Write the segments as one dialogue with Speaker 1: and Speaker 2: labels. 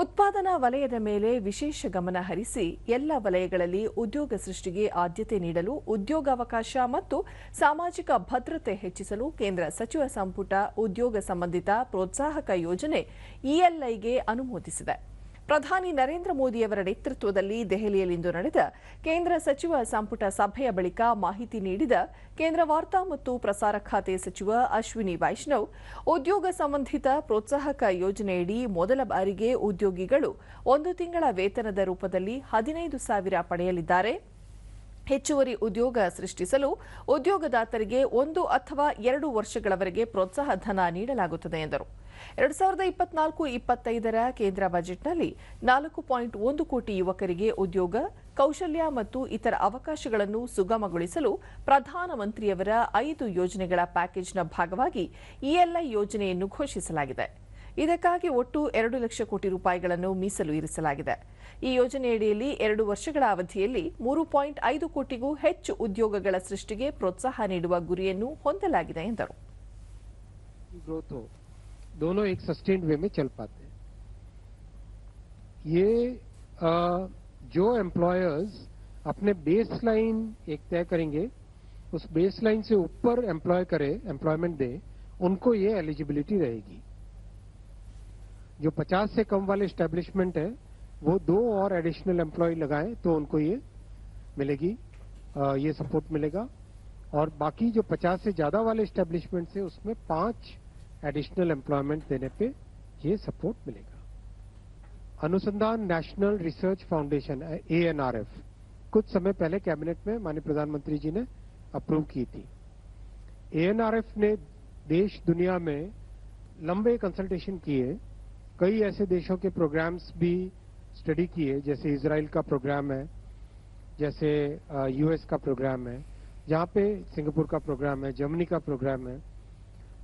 Speaker 1: ಉತ್ಪಾದನಾ ವಲಯದ ಮೇಲೆ ವಿಶೇಷ ಗಮನ ಹರಿಸಿ ಎಲ್ಲ ವಲಯಗಳಲ್ಲಿ ಉದ್ಯೋಗ ಸೃಷ್ಟಿಗೆ ಆದ್ಯತೆ ನೀಡಲು ಉದ್ಯೋಗಾವಕಾಶ ಮತ್ತು ಸಾಮಾಜಿಕ ಭದ್ರತೆ ಹೆಚ್ಚಿಸಲು ಕೇಂದ್ರ ಸಚಿವ ಸಂಪುಟ ಉದ್ಯೋಗ ಸಂಬಂಧಿತ ಪ್ರೋತ್ಸಾಹಕ ಯೋಜನೆ ಇಎಲ್ಐಗೆ ಅನುಮೋದಿಸಿದೆ. ಪ್ರಧಾನಿ ನರೇಂದ್ರ ಮೋದಿಯವರ ನೇತೃತ್ವದಲ್ಲಿ ದೆಹಲಿಯಲ್ಲಿಂದು ನಡೆದ ಕೇಂದ್ರ ಸಚಿವ ಸಂಪುಟ ಸಭೆಯ ಬಳಿಕ ಮಾಹಿತಿ ನೀಡಿದ ಕೇಂದ್ರ ವಾರ್ತಾ ಮತ್ತು ಪ್ರಸಾರ ಖಾತೆ ಸಚಿವ ಅಶ್ವಿನಿ ವೈಷ್ಣವ್, ಉದ್ಯೋಗ ಸಂಬಂಧಿತ ಪ್ರೋತ್ಸಾಹಕ ಯೋಜನೆಯಡಿ ಮೊದಲ ಬಾರಿಗೆ ಉದ್ಯೋಗಿಗಳು ಒಂದು ತಿಂಗಳ ವೇತನದ ರೂಪದಲ್ಲಿ ಹದಿನೈದು ಸಾವಿರ ಪಡೆಯಲಿದ್ದಾರೆ. ಹೆಚ್ಚುವರಿ ಉದ್ಯೋಗ ಸೃಷ್ಟಿಸಲು ಉದ್ಯೋಗದಾತರಿಗೆ ಒಂದು ಅಥವಾ ಎರಡು ವರ್ಷಗಳವರೆಗೆ ಪ್ರೋತ್ಸಾಹ ಧನ ನೀಡಲಾಗುತ್ತದೆ ಎಂದರು. ಎರಡು ಸಾವಿರದ ಇಪ್ಪತ್ನಾಲ್ಕು ಇಪ್ಪತ್ತೈದರ ಕೇಂದ್ರ ಬಜೆಟ್ನಲ್ಲಿ ನಾಲ್ಕು ಪಾಯಿಂಟ್ ಒಂದು ಕೋಟಿ ಯುವಕರಿಗೆ ಉದ್ಯೋಗ, ಕೌಶಲ್ಯ ಮತ್ತು ಇತರ ಅವಕಾಶಗಳನ್ನು ಸುಗಮಗೊಳಿಸಲು ಪ್ರಧಾನಮಂತ್ರಿಯವರ ಐದು ಯೋಜನೆಗಳ ಪ್ಯಾಕೇಜ್ನ ಭಾಗವಾಗಿ ಇಎಲ್ಐ ಯೋಜನೆಯನ್ನು ಘೋಷಿಸಲಾಗಿದೆ. ಇದಕ್ಕಾಗಿ ಒಟ್ಟು ಎರಡು ಲಕ್ಷ ಕೋಟಿ ರೂಪಾಯಿಗಳನ್ನು ಮೀಸಲು ಇರಿಸಲಾಗಿದೆ ಈ ಯೋಜನೆಯಡಿಯಲ್ಲಿ ಎರಡು ವರ್ಷಗಳ ಅವಧಿಯಲ್ಲಿ ಮೂರು ಪಾಯಿಂಟ್ ಐದು ಕೋಟಿಗೂ ಹೆಚ್ಚು ಉದ್ಯೋಗಗಳ ಸೃಷ್ಟಿಗೆ ಪ್ರೋತ್ಸಾಹ ನೀಡುವ ಗುರಿಯನ್ನು ಹೊಂದಲಾಗಿದೆ ಎಂದರು
Speaker 2: ग्रोथ हो दोनों एक सस्टेन्ड वे में चल पाते हैं ये अ, जो एम्प्लॉयर्स अपने बेस लाइन एक तय करेंगे उस बेस लाइन से ऊपर एम्प्लॉय करे एम्प्लॉयमेंट दे उनको ये एलिजिबिलिटी रहेगी जो 50 से कम वाले स्टैब्लिशमेंट है वो दो और एडिशनल एम्प्लॉय लगाएँ तो उनको ये मिलेगी अ, ये सपोर्ट मिलेगा। और बाकी जो 50 से ज़्यादा वाले स्टैब्लिशमेंट है उसमें पाँच एडिशनल एम्प्लॉयमेंट देने पे ये सपोर्ट मिलेगा। Anusandhan national research foundation A N R F कुछ समय पहले कैबिनेट में माननीय प्रधानमंत्री जी ने अप्रूव की थी। ए एन आर एफ़ ने देश दुनिया में लंबे कंसल्टेशन किए कई ऐसे देशों के प्रोग्राम्स भी स्टडी किए, जैसे इसराइल का प्रोग्राम है, जैसे यूएस का प्रोग्राम है, जहाँ पे सिंगापुर का प्रोग्राम है जर्मनी का प्रोग्राम है,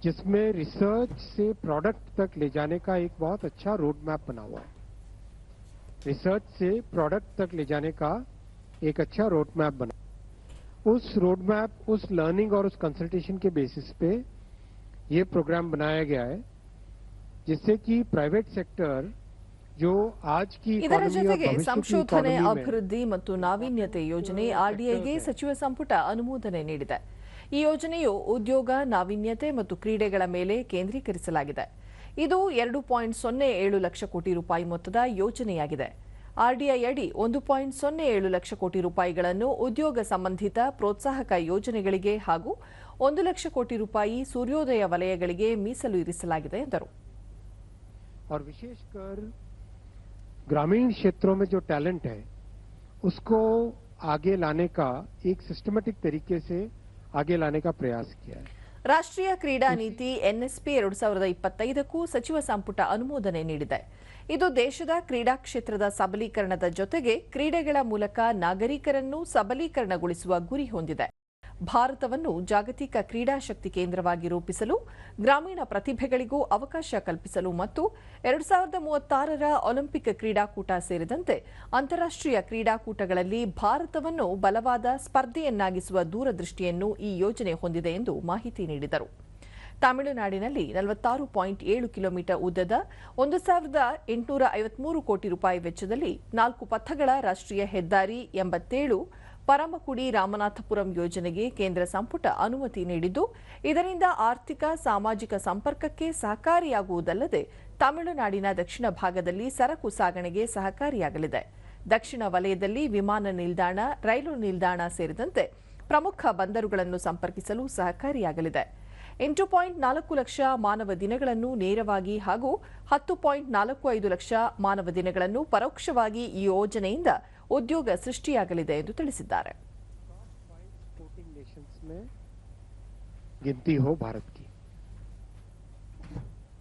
Speaker 2: जिसमें रिसर्च से प्रोडक्ट तक ले जाने का एक बहुत अच्छा रोड मैप बना हुआ है। रिसर्च से प्रोडक्ट तक ले जाने का एक अच्छा रोड मैप बना उस रोड मैप उस लर्निंग और उस कंसल्टेशन के बेसिस पे ये प्रोग्राम बनाया गया है। जिससे कि प्राइवेट सेक्टर जो आज की
Speaker 1: ಇದರ
Speaker 2: economy और
Speaker 1: ಜೊತೆಗೆ
Speaker 2: भविष्य की
Speaker 1: ಸಂಶೋಧನೆ
Speaker 2: economy में
Speaker 1: ಅಭಿವೃದ್ಧಿ ಮತ್ತು ನಾವೀನ್ಯತೆ ಯೋಜನೆ ಆರ್ಡಿಐಗೆ ಸಚಿವ ಸಂಪುಟ ಅನುಮೋದನೆ ನೀಡಿದೆ ಈ ಯೋಜನೆಯು ಉದ್ಯೋಗ ನಾವೀನ್ಯತೆ ಮತ್ತು ಕ್ರೀಡೆಗಳ ಮೇಲೆ ಕೇಂದ್ರೀಕರಿಸಲಾಗಿದೆ ಇದು ಎರಡು ಪಾಯಿಂಟ್ ಸೊನ್ನೆ ಏಳು ಲಕ್ಷ ಕೋಟಿ ರೂಪಾಯಿ ಮೊತ್ತದ ಯೋಜನೆಯಾಗಿದೆ ಆರ್ಡಿಐ ಅಡಿ ಒಂದು ಪಾಯಿಂಟ್ ಸೊನ್ನೆ ಏಳು ಲಕ್ಷ ಕೋಟಿ ರೂಪಾಯಿಗಳನ್ನು ಉದ್ಯೋಗ ಸಂಬಂಧಿತ ಪ್ರೋತ್ಸಾಹಕ ಯೋಜನೆಗಳಿಗೆ ಹಾಗೂ ಒಂದು ಲಕ್ಷ ಕೋಟಿ ರೂಪಾಯಿ ಸೂರ್ಯೋದಯ ವಲಯಗಳಿಗೆ ಮೀಸಲು ಇರಿಸಲಾಗಿದೆ ಎಂದರು
Speaker 2: और विशेषकर ग्रामीण क्षेत्रों में जो टैलेंट है उसको आगे लाने का एक सिस्टमेटिक तरीके से आगे लाने का प्रयास किया है
Speaker 1: ರಾಷ್ಟ್ರೀಯ ಕ್ರೀಡಾ ನೀತಿ ಎನ್ಎಸ್ಪಿ ಎರಡು ಸಾವಿರದ ಇಪ್ಪತ್ತೈದಕ್ಕೂ ಸಚಿವ ಸಂಪುಟ ಅನುಮೋದನೆ ನೀಡಿದೆ ಇದು ದೇಶದ ಕ್ರೀಡಾ ಕ್ಷೇತ್ರದ ಸಬಲೀಕರಣದ ಜೊತೆಗೆ ಕ್ರೀಡೆಗಳ ಮೂಲಕ ನಾಗರಿಕರನ್ನು ಸಬಲೀಕರಣಗೊಳಿಸುವ ಗುರಿ ಹೊಂದಿದೆ ಭಾರತವನ್ನು ಜಾಗತಿಕ ಕ್ರೀಡಾ ಶಕ್ತಿ ಕೇಂದ್ರವಾಗಿ ರೂಪಿಸಲು, ಗ್ರಾಮೀಣ ಪ್ರತಿಭೆಗಳಿಗೂ ಅವಕಾಶ ಕಲ್ಪಿಸಲು ಮತ್ತು ಎರಡು ಸಾವಿರದ ಮೂವತ್ತಾರರ ಒಲಿಂಪಿಕ್ ಕ್ರೀಡಾಕೂಟ ಸೇರಿದಂತೆ ಅಂತಾರಾಷ್ಟ್ರೀಯ ಕ್ರೀಡಾಕೂಟಗಳಲ್ಲಿ ಭಾರತವನ್ನು ಬಲವಾದ ಸ್ಪರ್ಧೆಯನ್ನಾಗಿಸುವ ದೂರದೃಷ್ಟಿಯನ್ನು ಈ ಯೋಜನೆ ಹೊಂದಿದೆ ಎಂದು ಮಾಹಿತಿ ನೀಡಿದರು. ತಮಿಳುನಾಡಿನಲ್ಲಿ ನಲವತ್ತಾರು ಪಾಯಿಂಟ್ ಏಳು ಕಿಲೋಮೀಟರ್ ಉದ್ದದ ಒಂದು ಸಾವಿರದ ಎಂಟುನೂರ ಐವತ್ಮೂರು ಕೋಟಿ ರೂಪಾಯಿ ವೆಚ್ಚದಲ್ಲಿ ನಾಲ್ಕು ಪಥಗಳ ರಾಷ್ಟ್ರೀಯ ಹೆದ್ದಾರಿ ಎಂಬತ್ತೇಳು ಪರಮಕುಡಿ ರಾಮನಾಥಪುರಂ ಯೋಜನೆಗೆ ಕೇಂದ್ರ ಸಂಪುಟ ಅನುಮತಿ ನೀಡಿದ್ದು, ಇದರಿಂದ ಆರ್ಥಿಕ, ಸಾಮಾಜಿಕ ಸಂಪರ್ಕಕ್ಕೆ ಸಹಕಾರಿಯಾಗುವುದಲ್ಲದೆ ತಮಿಳುನಾಡಿನ ದಕ್ಷಿಣ ಭಾಗದಲ್ಲಿ ಸರಕು ಸಾಗಣೆಗೆ ಸಹಕಾರಿಯಾಗಲಿದೆ. ದಕ್ಷಿಣ ವಲಯದಲ್ಲಿ ವಿಮಾನ ನಿಲ್ದಾಣ, ರೈಲು ನಿಲ್ದಾಣ ಸೇರಿದಂತೆ ಪ್ರಮುಖ ಬಂದರುಗಳನ್ನು ಸಂಪರ್ಕಿಸಲು ಸಹಕಾರಿಯಾಗಲಿದೆ. ಎಂಟು ಪಾಯಿಂಟ್ ನಾಲ್ಕು ಲಕ್ಷ ಮಾನವ ದಿನಗಳನ್ನು ನೇರವಾಗಿ ಹಾಗೂ ಹತ್ತು ಪಾಯಿಂಟ್ ನಾಲ್ಕು ಐದು ಲಕ್ಷ ಮಾನವ ದಿನಗಳನ್ನು ಪರೋಕ್ಷವಾಗಿ ಈ ಯೋಜನೆಯಿಂದ ಉದ್ಯೋಗ ಸೃಷ್ಟಿಯಾಗಲಿದೆ ಎಂದು ತಿಳಿಸಿದ್ದಾರೆ
Speaker 2: स्पोर्टिंग नेशंस में गिनती हो भारत की